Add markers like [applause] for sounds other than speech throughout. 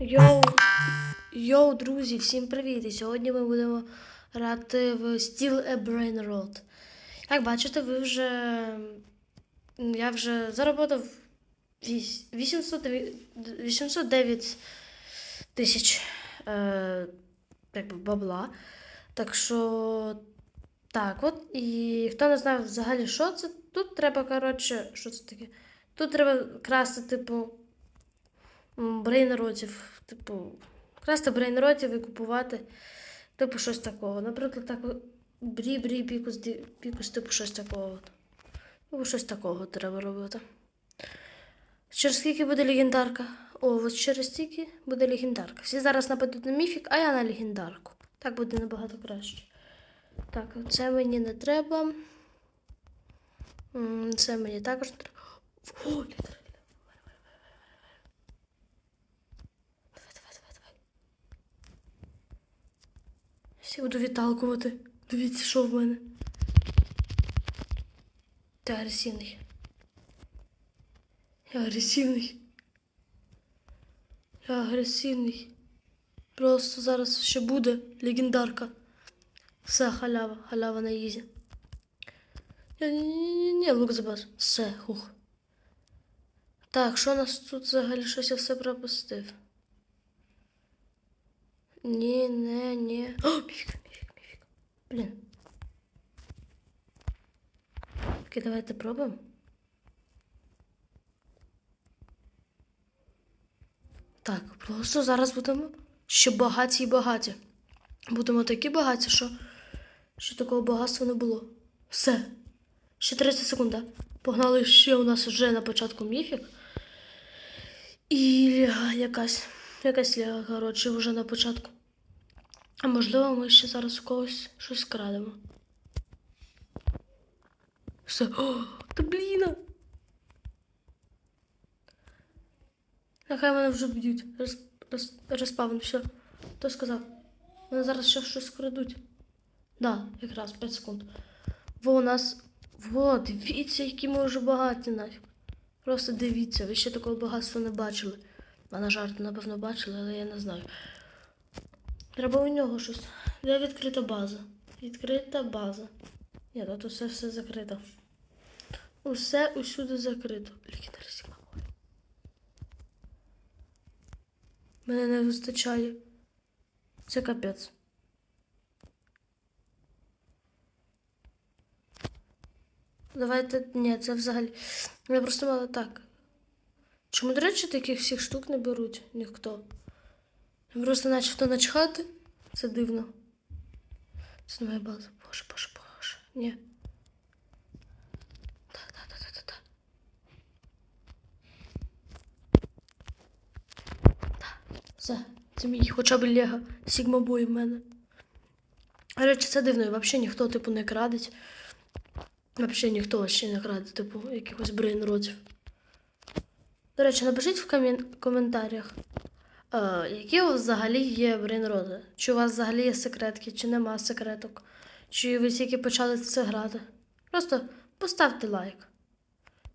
Йоу, йоу, друзі, всім привіт! І сьогодні ми будемо грати в Steel a Brain Road. Як бачите, ви вже. Я вже заработав віс- 809 809 тисяч е, якби, бабла. Так що. Так, от. І хто не знає взагалі, що це, тут треба, коротше, що це таке? Тут треба красти, типу, м, брейнротів, типу, красти брейнротів і купувати, типу, щось такого. Наприклад, так, брі, брі, пікус, пікус, типу, щось такого. Типу, щось такого треба робити. Через скільки буде легендарка? О, от через стільки буде легендарка. Всі зараз нападуть на міфік, а я на легендарку. Так буде набагато краще. Так, це мені не треба. Це мені також не треба. О, літер. Давай, давай, давай, давай. Всі буду відталкувати. Дивіться, що в мене. Ти агресивний. Я агресивний. Я агресивний. Просто зараз ще буде легендарка. Все, халява, халява на ізі. Ні-ні-ні, лук забас. Все, хух. Так, що у нас тут взагалі щось я все пропустив? Ні, не, ні. О, міфік, міфік, міфік. Блін. Окей, давайте пробуємо. Так, просто зараз будемо ще багаті і багаті. Будемо такі багаті, що, що такого багатства не було. Все. Ще 30 секунд. да? Погнали ще у нас вже на початку міфік. І ляга якась. Якась ляга, коротше, вже на початку. А можливо, ми ще зараз у когось щось крадемо. Все. О, та блін! Нехай мене вже б'ють. Роз, роз, розпавно, все. Хто сказав? Вони зараз ще щось крадуть. Да, якраз 5 секунд. Во у нас. Во, дивіться, які ми вже багаті нафіг. Просто дивіться, ви ще такого багатства не бачили. А на жарт, напевно, бачили, але я не знаю. Треба у нього щось. Де відкрита база? Відкрита база. Ні, тут усе все закрито. Усе усюди закрито. Легендарі Сігма. Мене не вистачає. Це капець. Давайте. Ні, це взагалі. Я просто мала так. Чому, до речі, таких всіх штук не беруть ніхто? Просто начебто начхати. Це дивно. Це не моя база. Боже, боже, боже. Ні. Все, це мій хоча б Лего. Сігма бой в мене. Речі, це дивно, і взагалі ніхто, типу, не крадить. Взагалі ніхто ще не краде, типу, якихось брейнротів. До речі, напишіть в коментарях, е, які у вас взагалі є брейнроти. Чи у вас взагалі є секретки, чи нема секреток, чи ви тільки почали це грати. Просто поставте лайк.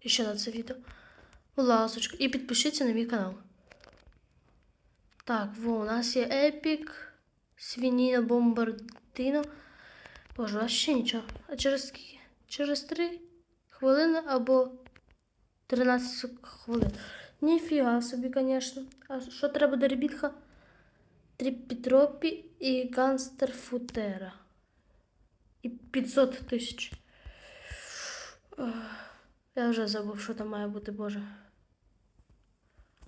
І ще на це відео. Будь ласочка. І підпишіться на мій канал. Так, во, у нас є Епік, Свініна, Бомбардино. Боже, а ще нічого. А через скільки? Через 3 хвилини або 13 хвилин. Ніфіга собі, звісно. А що треба до ребітка? Тріпітропі і ганстер футера. І 500 тисяч. Я вже забув, що там має бути, боже.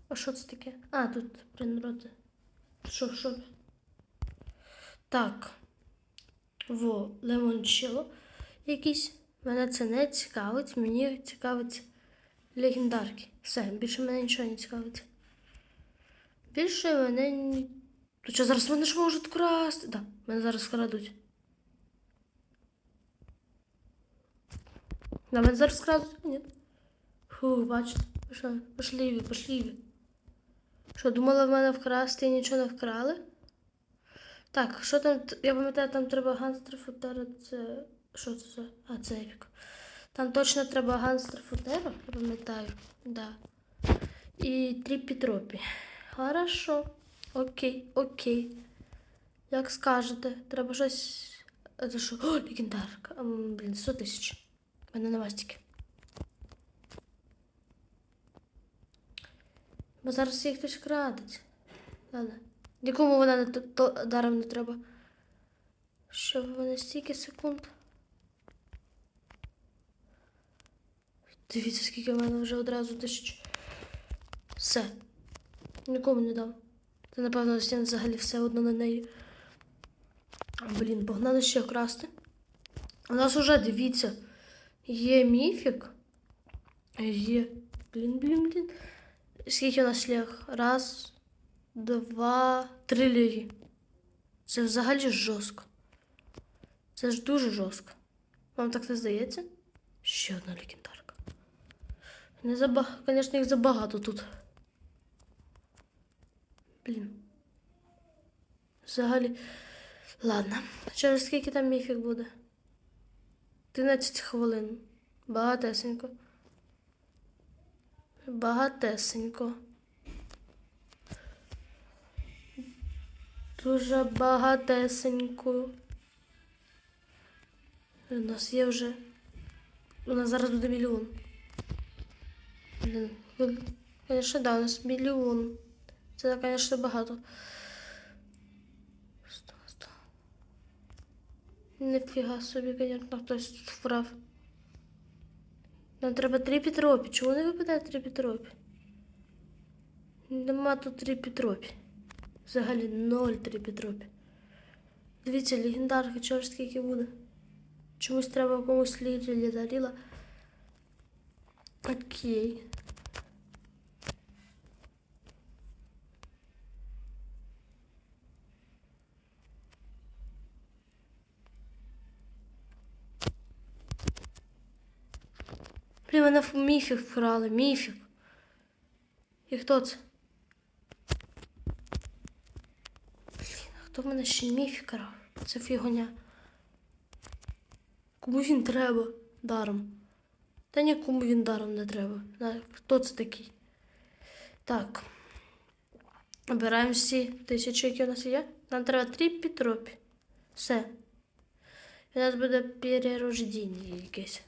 А що це таке? А, тут принроти. Що, що? Так. Во, лемончело якийсь. Мене це не цікавить. Мені цікавить легендарки. Все, більше мене нічого не цікавить. Більше мене ні. То що зараз мене ж можуть красти? Да, мене зараз крадуть. Да, мене зараз крадуть? Ні. Фу, бачите. Що? Пошліві, пошліві. Що, думали в мене вкрасти і нічого не вкрали? Так, що там? Я пам'ятаю, там треба гангстер футера. Це. Що це? А, це епік. Там точно треба гангстер футера, пам'ятаю. Да. І тріпі тропі. Хорошо. Окей, окей. Як скажете, треба щось. Це що? О, легендарка. Блін, 100 тисяч. У мене нема стільки. Бо зараз їх хтось крадить. Ладно. Нікому вона даром не треба. Що в мене стільки секунд? Дивіться, скільки в мене вже одразу тисяч. Все. Нікому не дам. Це, напевно, стін взагалі все одно на неї. Блін, погнали ще красти. У нас уже, дивіться, є міфік. Є. Блін, блін, блін. Скільки у нас ліг? Раз, два, три ліги. Це взагалі жорстко. Це ж дуже жорстко. Вам так не здається? Ще одна легендарка. Не забагато, звісно, їх забагато тут. Блін. Взагалі. Ладно. Через скільки там міфік буде? 13 хвилин. Багатесенько. Багатесенько. Дуже багатесенько. У нас є вже. У нас зараз буде мільйон. Конечно, да, у нас мільйон. Це, конечно, багато. Нифіга собі, конечно, хтось тут вправ. Нам треба три Петропі. Чому не випадає три Петропі? Нема тут три Петропі. Взагалі ноль три Петропі. Дивіться, легендарка, чого ж скільки буде. Чомусь треба комусь лірі даріла. Окей. Блін, мене міфік вкрали, міфік. І хто це? Блін, хто в мене ще міфік крав? Це фігоня. Кому він треба даром? Та нікому він даром не треба. Знаю, Хто це такий? Так. Обираємо всі тисячі, які у нас є. Нам треба три Петропі. Все. І у нас буде перерождення якесь.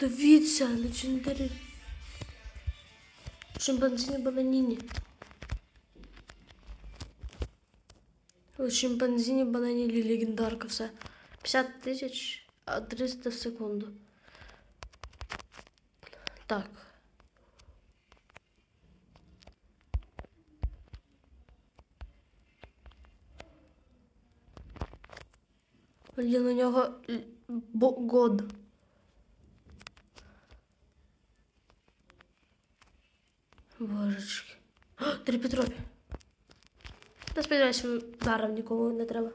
Дивіться, легендарі. Шимпанзіні бананіні. Шимпанзіні бананіні легендарка все. 50 тисяч, а 300 в секунду. Так. Блін, у нього год. Божечки. Три Петрові. Та сподіваюся, даром нікому не треба.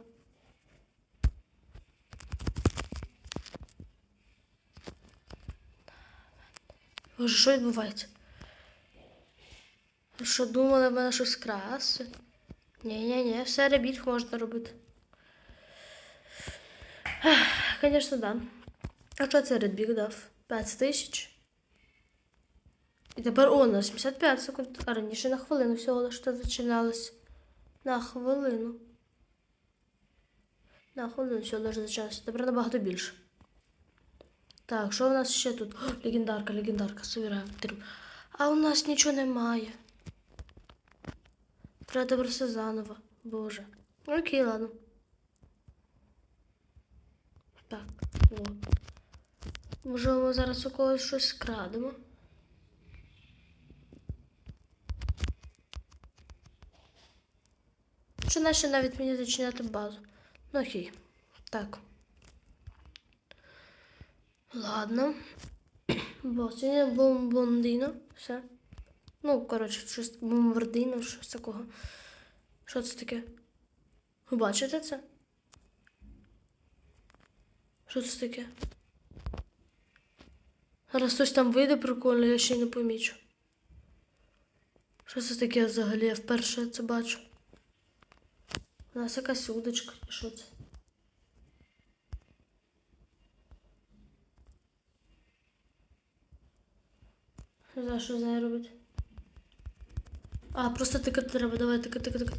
Боже, що відбувається? Що думали, в мене щось краси? Ні-ні-ні, все ребіт можна робити. Звісно, да. А що це Редбіг дав? 5 тисяч. І тепер о, на 75 секунд. А раніше на хвилину всього лише зачиналось. На хвилину. На хвилину всього лише зачиналося. Тепер набагато більше. Так, що у нас ще тут? О, легендарка, легендарка, собираємо. А у нас нічого немає. Треба все заново. Боже. Окей, ладно. Так, о. Можливо, зараз у когось щось скрадемо. Чи наче навіть мені зачиняти базу? Ну окей. Так. Ладно. Бо бомбондино. Все. Ну, коротше, щось бомбардино, щось такого. Що це таке? Ви бачите це? Що це таке? Зараз хтось там вийде прикольно, я ще й не помічу. Що це таке взагалі? Я вперше це бачу. У нас якась удочка. Що це? За що з нею робить? А, просто тикати треба, давай, тикай, тикай, тикай.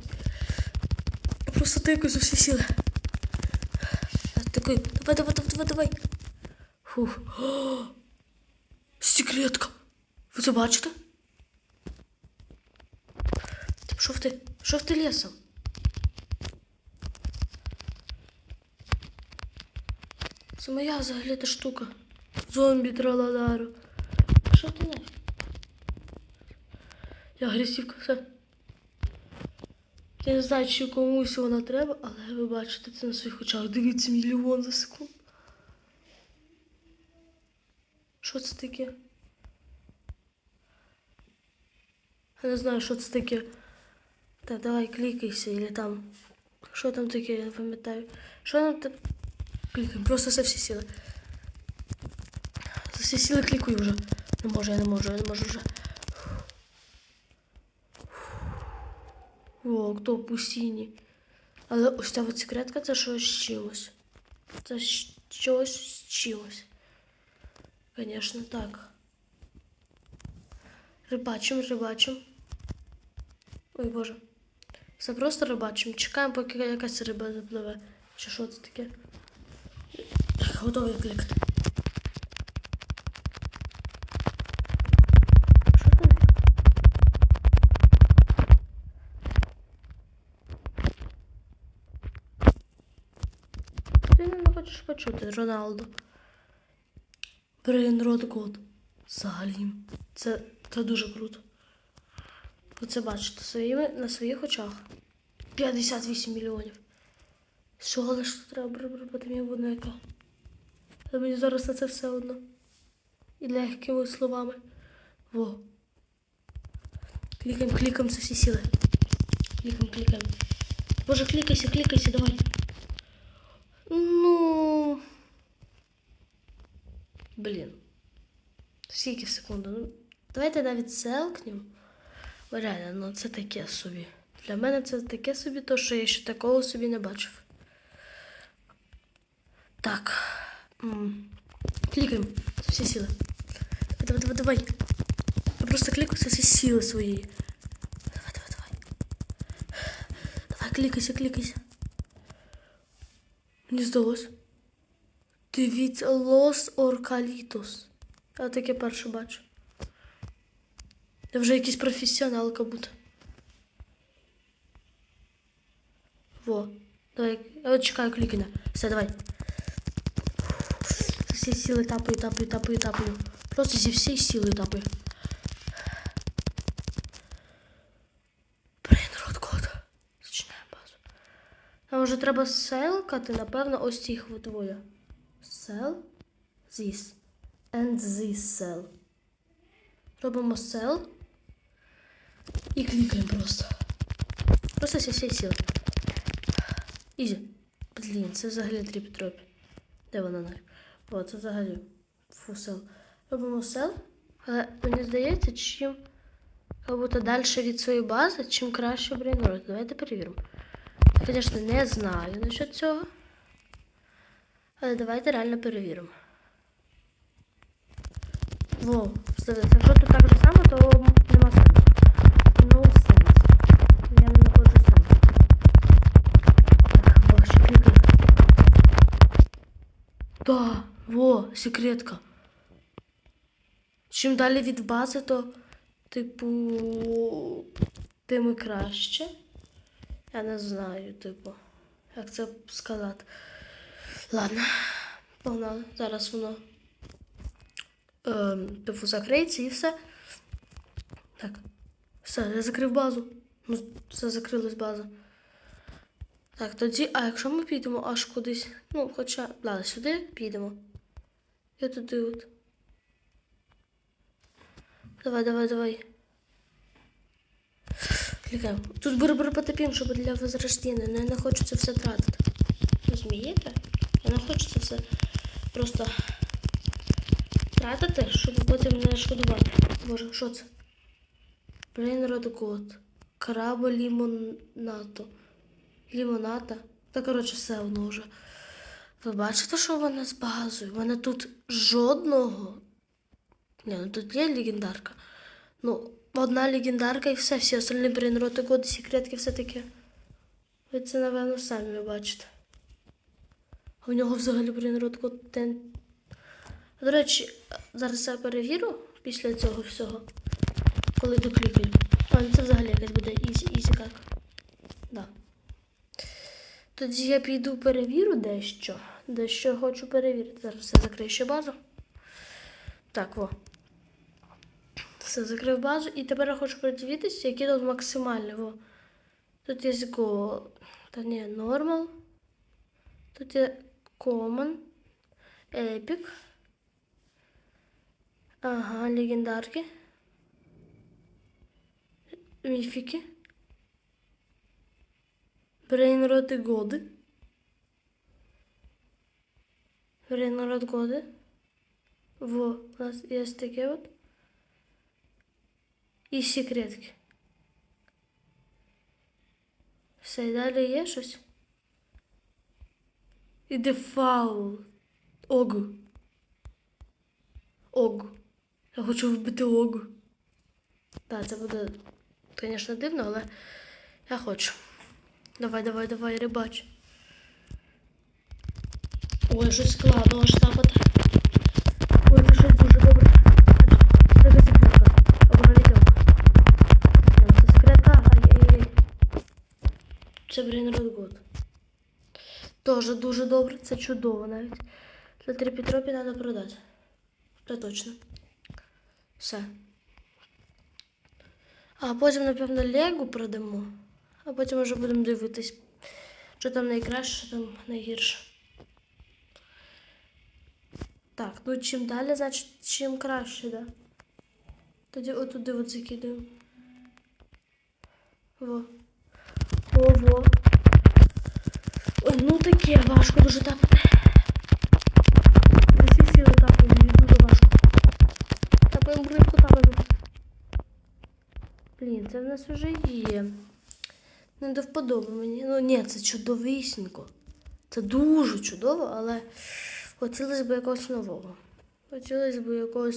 Просто тикай за всі сили. Тикай, давай, давай, давай, давай, давай. Фух. О, [gasps] секретка. Ви це бачите? Ти пішов ти? Пішов ти лісом? Це моя взагалі та штука. Зомбі траладару. Що ти не? Я агресивка, все. Я не знаю, чи комусь вона треба, але ви бачите це на своїх очах. Дивіться мільйон за секунду. Що це таке? Я не знаю, що це таке. Так, давай клікайся, или там. Що там таке, я не пам'ятаю. Що там там? Клікаємо, просто за всі сили. За всі сили клікаю вже. Не можу, я не можу, я не можу вже. О, хто пустіні. Але ось ця от секретка це щось з чимось. Це щось з чимось. Звісно, так. Рибачим, рибачим. Ой боже. Все просто рибачим. Чекаємо, поки якась риба запливе. Чи що це таке? Готовий клікати. Почути, Роналду. Брейн Рот Год. Взагалі. Це, це дуже круто. Ви це бачите своїми, на своїх очах. 58 мільйонів. Всього лиш треба робити одне яка. Та мені зараз на це все одно. І легкими словами. Во. Клікаємо, клікаємо за всі сили. Клікаємо, клікаємо. Боже, клікайся, клікайся, давай. Ну. Блін. Скільки секунду? Ну, давайте навіть селкнем. Реально, ну це таке собі. Для мене це таке собі, то що я ще такого собі не бачив. Так. Клікаємо. Всі сили. Давай, давай, давай. Я просто клікаю всі сили свої. Давай, давай, давай. Давай, клікайся, клікайся. Мені здалось. Дивіться, Лос Оркалітос. Я таке перше бачу. Я вже якийсь професіонал, як будто. Во. Давай. Я чекаю клікання. Все, давай. Всі сили тапаю, тапаю, тапаю, тапаю. Просто зі всієї сили тапаю. Блін, рот код. Зачинаємо базу. Нам вже треба селкати, напевно, ось цих двоє. Sell. This. And this cell. Робимо sell. І клікаємо просто. Просто всі сили. Ізі. Блін, це взагалі тріп-троп. Де вона на? О, це взагалі. Фу, sell. Робимо sell. Але мені здається, чим будто далі від своєї бази, чим краще брейнрот. Давайте перевіримо. Я, звісно, не знаю насчет цього. Але давайте реально перевіримо. Во, дивіться, якщо тут так же само, то нема сенсу. No sense. Я не знаходжу сенсу. Так, боже, клікаю. Да, во, секретка. Чим далі від бази, то, типу, тим і краще. Я не знаю, типу, як це сказати. Ладно, погнали. Зараз воно ем, типу закриється і все. Так. Все, я закрив базу. Ну, все закрилась база. Так, тоді, а якщо ми підемо аж кудись, ну, хоча, ладно, сюди підемо. Я туди от. Давай, давай, давай. Клікаємо. Тут бери потопім, щоб для возрождення. Не, не хочу це все тратити. Розумієте? Не це все просто тратити, щоб потім не шкодувати. Боже, що це? Брейнрод код. Крабо лімонато. Лімоната. Та коротше, все воно вже. Ви бачите, що в мене з базою? У мене тут жодного. Ні, ну тут є легендарка. Ну, Одна легендарка і все, всі остальні брейнроти, коди, секретки, все таке. Ви це, напевно, самі бачите. В нього взагалі брейнрот код тен. До речі, зараз я перевірю після цього всього, коли доклікаю. А, ну це взагалі якась буде ізі, как. Да. Тоді я піду перевірю дещо. Дещо хочу перевірити. Зараз все закрию ще базу. Так, во. Все, закрив базу. І тепер я хочу подивитися, які тут максимальні. Во. Тут є Go. Та ні, Normal. Тут є Common. Epic. Ага, легендарки. Міфіки. Брейнроти годи. Брейнрот годи. Во, у нас є таке от. І секретки. Все, і далі є щось. І дефаул. Огу. Огу. Я хочу вбити огу. Так, це буде, звісно, дивно, але я хочу. Давай, давай, давай, рибач. Ой, щось складно аж тапати. Ой, це щось дуже добре. Це секретка. Або налітьовка. Це секретка, ай-яй-яй. Це Брейнрод Тоже дуже добре, це чудово навіть. За три Петропі треба продати. Це точно. Все. А потім, напевно, Легу продамо. А потім вже будемо дивитись, що там найкраще, що там найгірше. Так, ну чим далі, значить, чим краще, да? Тоді отуди от закидаємо. Во. Ого. Ну таке важко дуже тапати. Всі сіли мені дуже важко. Тапаємо бризку, тапаємо. Блін, це в нас вже є. Не до вподоби мені. Ну ні, це чудовисненько. Це дуже чудово, але хотілося б якогось нового. Хотілося б якогось